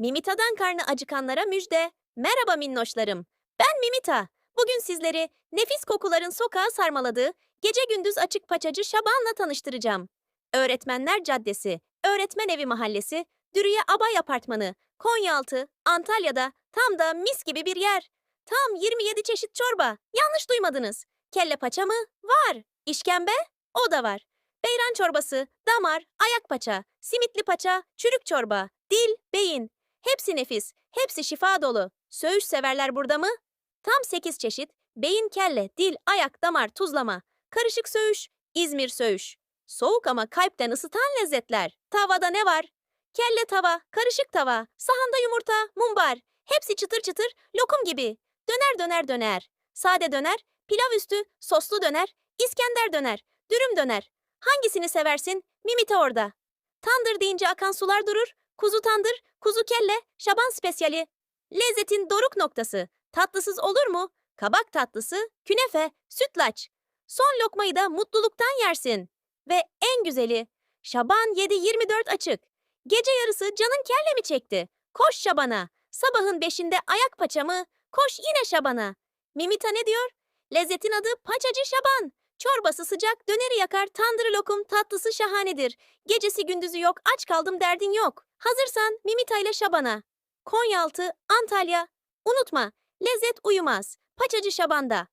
Mimita'dan karnı acıkanlara müjde. Merhaba minnoşlarım. Ben Mimita. Bugün sizleri nefis kokuların sokağa sarmaladığı gece gündüz açık paçacı Şaban'la tanıştıracağım. Öğretmenler Caddesi, Öğretmen Evi Mahallesi, Dürüye Abay Apartmanı, Konyaaltı, Antalya'da tam da mis gibi bir yer. Tam 27 çeşit çorba. Yanlış duymadınız. Kelle paça mı? Var. İşkembe? O da var. Beyran çorbası, damar, ayak paça, simitli paça, çürük çorba, dil, beyin. Hepsi nefis, hepsi şifa dolu. Söğüş severler burada mı? Tam 8 çeşit. Beyin, kelle, dil, ayak, damar, tuzlama. Karışık söğüş, İzmir söğüş. Soğuk ama kalpten ısıtan lezzetler. Tavada ne var? Kelle tava, karışık tava, sahanda yumurta, mumbar. Hepsi çıtır çıtır, lokum gibi. Döner döner döner. Sade döner, pilav üstü, soslu döner, İskender döner, dürüm döner. Hangisini seversin? Mimita orada. Tandır deyince akan sular durur. Kuzu tandır, kuzu kelle, şaban spesiyali. Lezzetin doruk noktası. Tatlısız olur mu? Kabak tatlısı, künefe, sütlaç. Son lokmayı da mutluluktan yersin. Ve en güzeli, Şaban 7-24 açık. Gece yarısı canın kelle mi çekti? Koş Şaban'a. Sabahın beşinde ayak paçamı, koş yine Şaban'a. Mimita ne diyor? Lezzetin adı Paçacı Şaban. Çorbası sıcak, döneri yakar, tandırı lokum, tatlısı şahanedir. Gecesi gündüzü yok, aç kaldım derdin yok. Hazırsan Mimita ile Şaban'a. Konyaaltı, Antalya. Unutma, lezzet uyumaz. Paçacı Şaban'da.